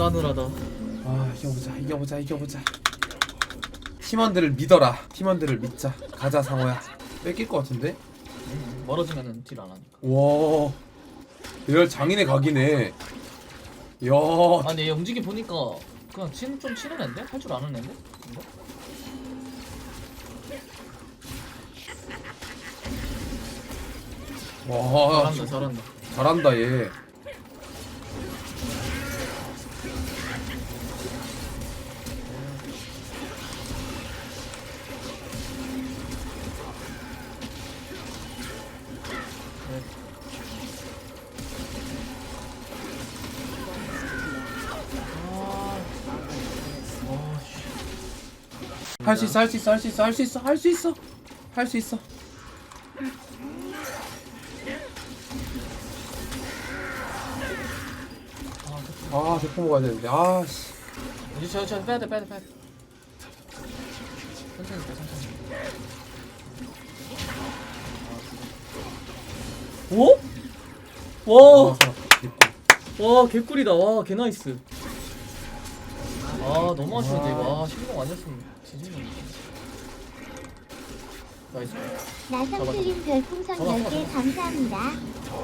싸늘하다. 아 이겨보자 이겨보자 이겨보자 팀원들을 믿어라 팀원들을 믿자 가자 상호야 뺏길 것 같은데? 음, 멀어지면은 딜 안 하니까. 와 이럴 장인의 각이네 야아 근데 얘 움직이 보니까 그냥 친, 좀 치는 앤데? 할 줄 아는 앤데? 이거? 와, 잘한다 잘한다. 잘한다 얘 할 수 있어 할 수 있어 할 수 있어 할 수 있어 할 수 있어 할 수 있어 아 대포 먹어야 되는데 아씨 이제 저, 저 빼야 돼 빼야 돼 빼야 돼. 천천히 빼 천천히. 오? 와. 와 개꿀이다. 와 개나이스. 아 너무 아쉬운데 이거. 아 신경 안 냈으면 지지는. 나이스. 나성슬님 별풍선 잡아, 10개 감사합니다.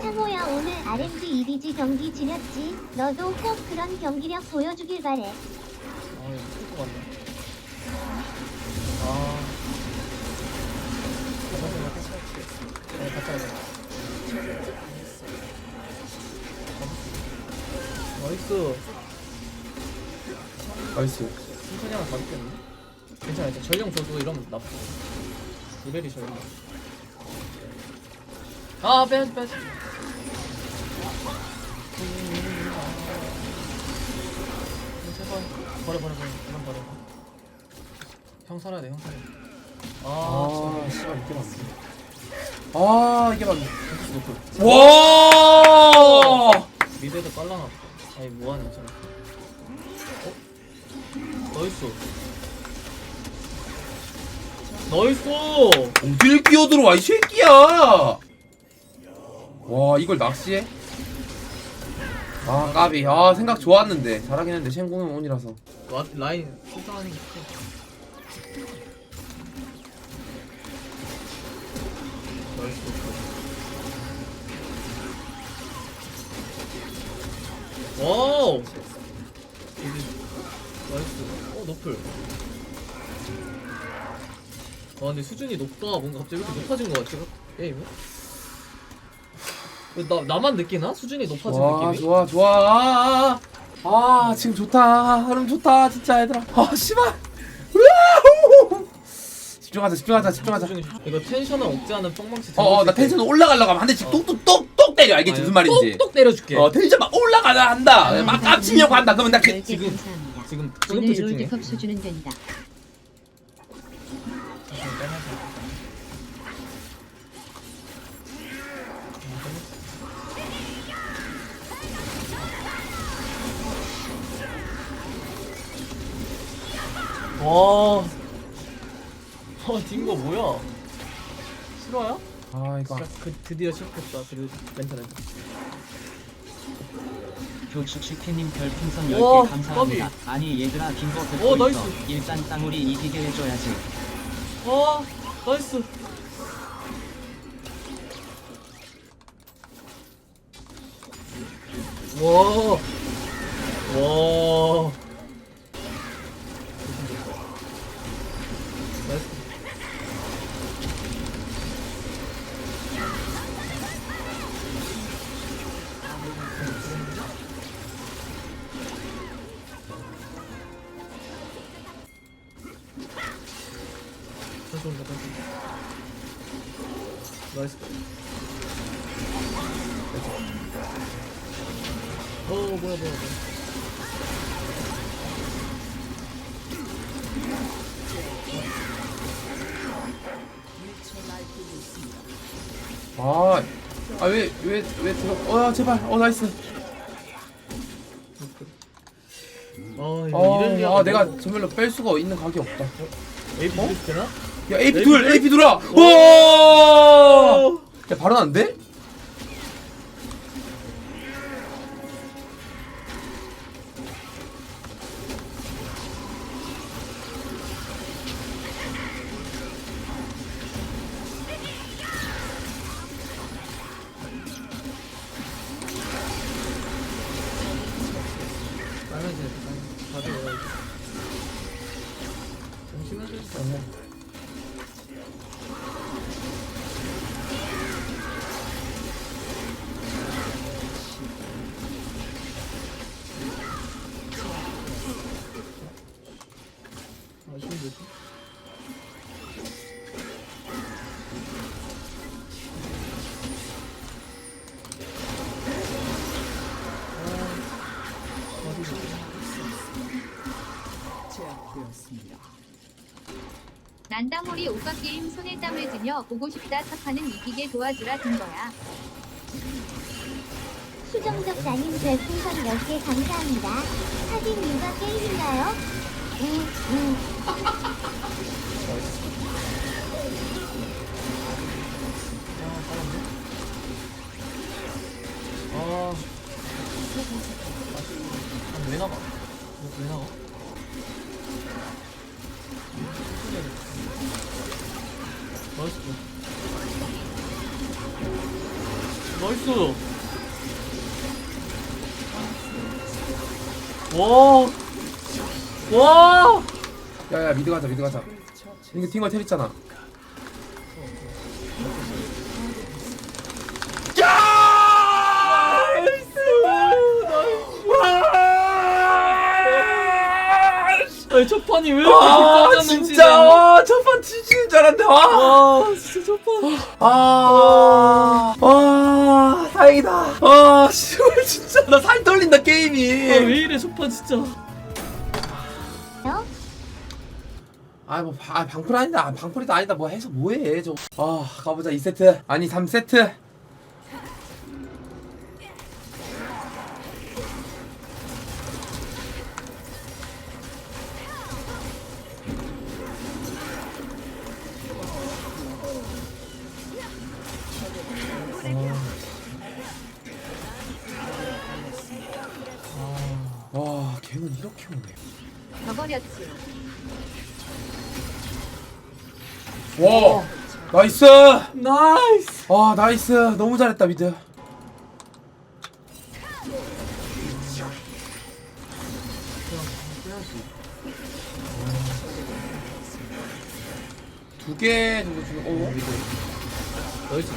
상호야 오늘 RMG 이리지 경기 지렸지? 너도 꼭 그런 경기력 보여주길 바래. 아 이거 풀것 같네. 아. 가자, 가자, 가자. 네, 가자, 가자. 나이스. 나이스 천천히 하나 가볍겠는데? 괜찮아, 괜찮아. 전령 줘도 이러면 나쁘 레벨이 전령. 아, 빼야지, 빼야지. 제발. 버려, 버려, 버려. 이건 버려. 형 살아야 돼, 형 살아야 돼. 아. 씨발 이게 맞네 아 이게 맞네. 와 미드에도 깔라놨다. 아니, 뭐하냐, 저거. 어? 나이스. 나이스! 어딜 끼어들어와 이 새끼야 와 이걸 낚시해? 아 까비 아 생각 좋았는데 잘하긴 했는데 쉔공은 온이라서 와, 라인 수상하는 게 크다. 나이스. 와우! 나이스. 어, 노플. 아, 근데 수준이 높다. 뭔가 갑자기 왜 이렇게 높아진 것 같지? 게임이? 왜 나, 나만 느끼나? 수준이 높아진 와 느낌이? 좋아 좋아. 아, 아, 아. 지금 좋다. 흐름 좋다 진짜 얘들아. 아 씨발! 집중하자 집중하자 집중하자. 수준이- 이거 텐션을 억제하는 뻥망치 어어 나 텐션 올라가려고 하면 한 대씩 똑똑똑똑 때려. 알겠지? 무슨 말인지. 똑똑 때려줄게. 어 텐션 막 올라가자 한다. 막 깝치려고 한다. 그러면 나 그, 개 지금- 감사합니다. 지금 지금부터 오늘 집중해. 롤드컵 수준은 된다. 와. 아, 딩거 뭐야? 실화야? 아 이거 진짜 그 드디어 시작했다. 멘트. 교축시티님 별풍선 우와, 10개 감사합니다. 아니 얘들아 오, 듣고 나이스. 있어. 일단 쌍우리 이기게 해줘야지. 와, 나이스. 와. 와. 어, 뭐야, 뭐야, 뭐야. 아, 아 왜 왜 왜 들어? 어 제발, 어 나이스. 아, 이거 이런 아, 아 내가 저별로 뺄 수가 있는 각이 없다. AP 어? 되나? 야 AP 둘, 둘? AP 둘아. 오! 와! 야 바로 난데? 난다몰이 오빠 게임 손에 땀을 들며 보고 싶다 탑하는 이기게 도와주라 든 거야. 수정적 자님 별풍선 10개 감사합니다. 하긴 육아 게임인가요? 응, 응. 아 왜 나가? 왜, 왜 나가? 나이스 나이스 와. 와! 야야 미드 가자 미드 가자. 이거 팅거 테리잖아 첫 판이 왜 이렇게 아 짜증났는지 진짜 와 첫판 뒤지는 줄 알았는데 와와 진짜 첫판 아, 와, 다행이다. 아, 씨발, 진짜. 나 살 떨린다, 게임이. 아, 왜 이래 첫판 진짜 어? 아, 뭐, 바- 아, 방풀 아니다. 아, 방풀이도 아니다. 뭐 해서 뭐해, 저. 아, 가보자, 2세트. 아니, 3세트. 이렇게 오네. 저버렸지. 와, 나이스! 나이스 아, 나이스. 너무 잘했다, 미드. 두 개 정도 주는, 어? 나이스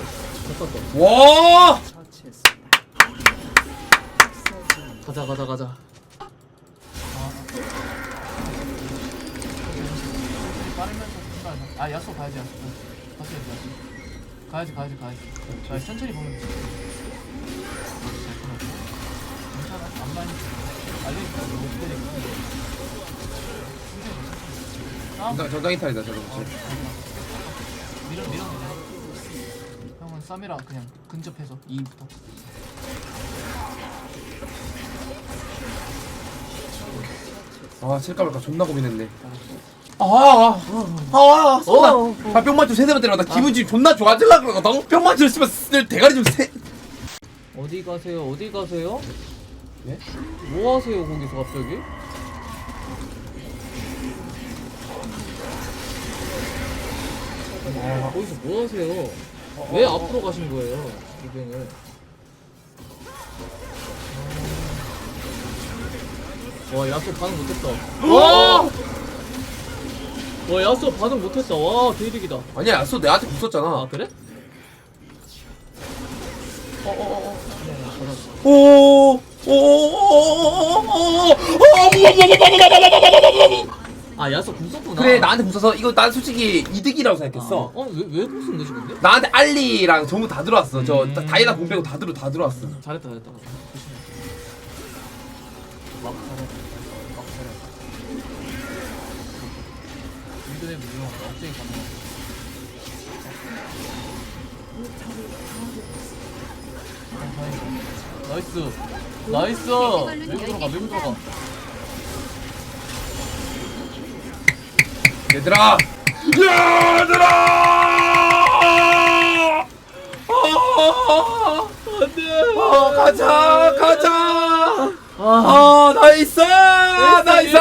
잠깐 와! 가자 가자 가자 아 야쏘 가야지 야쏘 가야지 가야지 가야지 가야지 가야지. 천천히 보면 돼 괜찮아. 안 많이 알려줄게. 못 때리고 정당, 정당 이탈이다, 저거. 밀어 밀어 밀어 형은 쌈이라 그냥 근접해서 2부터. 아, 칠까 말까 존나 고민했네. 아, 아, 아, 아, 쏜다. 어, 어. 아, 뿅맞춤 세대 번 때려다 기분 지금 존나 좋아질라 그러거든. 뿅맞춤 쓰면 쓸 대가리 좀 세. 어디 가세요 어디 가세요? 예? 뭐 하세요 거기서 갑자기? 아, 거기서 뭐 하세요? 왜 앞으로 가신 거예요, 이병을? 와, 야수 반응 못했다. 와! 와, 야수 반응 못했다. 와, 대박이다. 아니야, 야쏘 내한테 붙었잖아. 아, 그래? 어, 어, 어, 어. 네, 잘했어. 오, 오, 오, 오, 오, 오, 아, 야수 궁 썼구나. 그래 나한테 붙어서 이거 난 솔직히 이득이라고 생각했어. 어, 왜, 왜 궁쓴 거지, 근데? 나한테 알리랑 전부 다 들어왔어. 저 음. 다이나 공 빼고 다 들어 다 들어왔어. 잘했다 잘했다 막 잘했다 막 인터넷 무용 억제기 어, 다행이다. 나이스. 나이스. 외국 들어가 외국 들어가. 얘들아, 얘들아, 아, 안돼. 아, 가자, 가자. 아 아, 나이스, 나이스.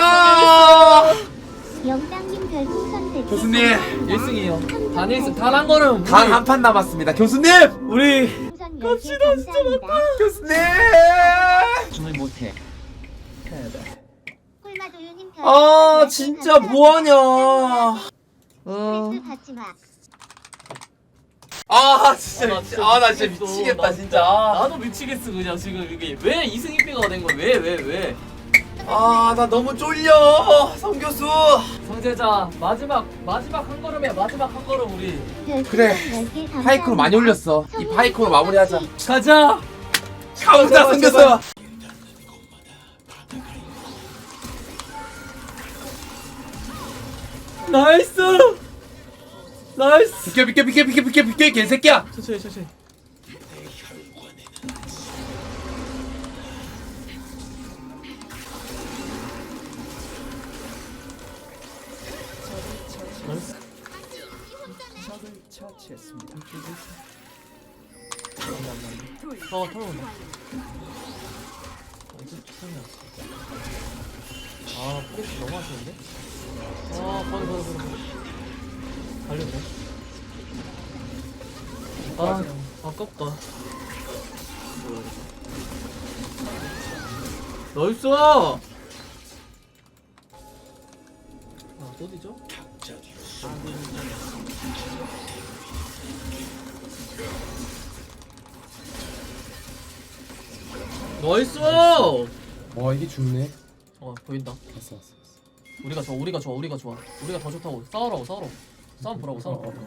교수님. 1승이에요 단 1승 단한 거는 단한 판 남았습니다. 교수님, 우리 별풍선 10개 감사합니다. 교수님. 춤을 못해. 꿀마도 아 진짜 뭐하냐 어. 아 진짜 나 미치- 아, 나 진짜 미치겠어. 미치겠다 나- 진짜 나도 미치겠어 그냥 지금 이게 왜 이승 1패가 된 거야 왜 왜 왜? 아 나 너무 쫄려. 성교수. 성재자 마지막 마지막 한 걸음이야 마지막 한 걸음 우리. 그래. 파이크로 많이 올렸어. 이 파이크로 마무리하자. 가자. 가보자 성교수. 나이스! 나이스! 비켜 비켜 비켜 비켜 비켜 비켜 이 개새끼야. 천천히 천천히 어 털어온다. 언제 털냐 아 프레시 너무 아쉬운데? 아 버려 버려 버려 달려네. 아 아깝다. 나이스! 아또 뒤져? 나이스! 와 이게 죽네. 어 보인다. 왔어 왔어 왔어. 우리가 좋아 우리가 좋아 우리가 좋아. 우리가 더 좋다고. 싸우라고 싸우라고. 싸움 보라고 싸움 어, 어. 보라고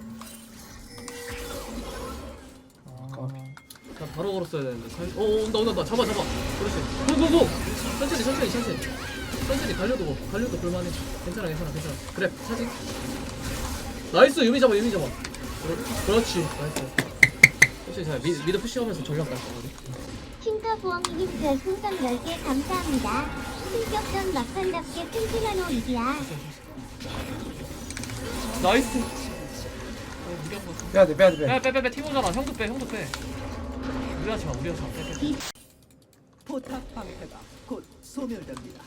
아 나 바로 걸었어야 되는데. 살... 어 어, 온다 온다 온다. 잡아 잡아. 그렇지. 고 고 고! 천천히 천천히 천천히. 천천히 갈려도 갈려도 볼만해. 괜찮아 괜찮아 괜찮아. 그래 사진 나이스! 유미 잡아 유미 잡아 그렇지. 나이스 잘 미, 미드 푸시하면서 전략 갈거 우리 킹카부엉이님 별풍선 10개 감사합니다. 승격전 막판답게 튼튼한 오이디야. 나이스. 빼야 돼 빼야 돼 빼 빼빼빼빼. 팀 오잖아. 형도 빼 형도 빼. 우리 하지 마 우리 하지 마. 빼, 빼, 빼. 포탑 방패가 곧 소멸됩니다.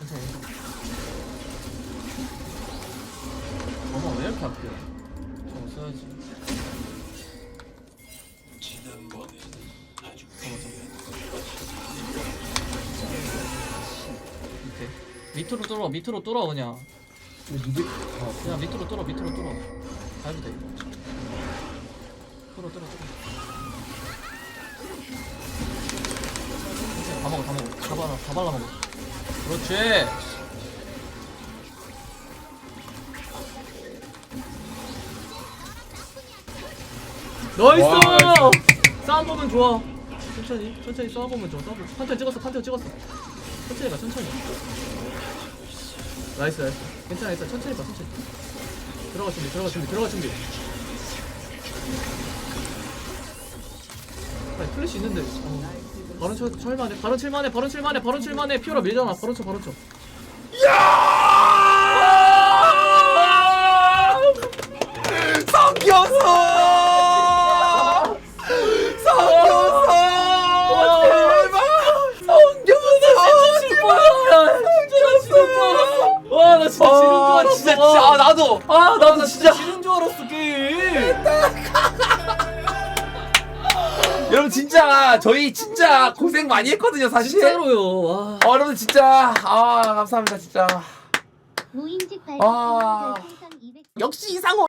어머 왜 이렇게 아껴 저거 써야지. 밑으로 뚫어 밑으로 뚫어 그냥. 미드 아, 그냥 밑으로 뚫어 밑으로 뚫어. 가야도 돼. 이거 뚫어 뚫어. 뚫어 다 먹어 다 먹어. 다 발라 다 발라 먹어. 그렇지 나이스! 와, 싸움 보면 좋아. 천천히 천천히 싸움 보면 좋아. 싸움 보면 찍었어 판테온 찍었어. 천천히 가 천천히. 나이스 나이스. 괜찮아 괜찮아. 천천히 가 천천히. 들어가 준비 들어가 준비 들어가 준비. 아니 플래시 있는데. 어. 바론 쳐 칠만해 바론 칠만해 바론 칠만해 바론 칠만해 피오라 밀잖아 바론 쳐 바론 쳐 아 나도 아 진짜 지는 줄 알았어 게임. 여러분 진짜 저희 진짜 고생 많이 했거든요 사실. 진짜로요. 와. 아 여러분 진짜. 아 감사합니다 진짜. 무인직 아. 별풍선 200. 역시 이상호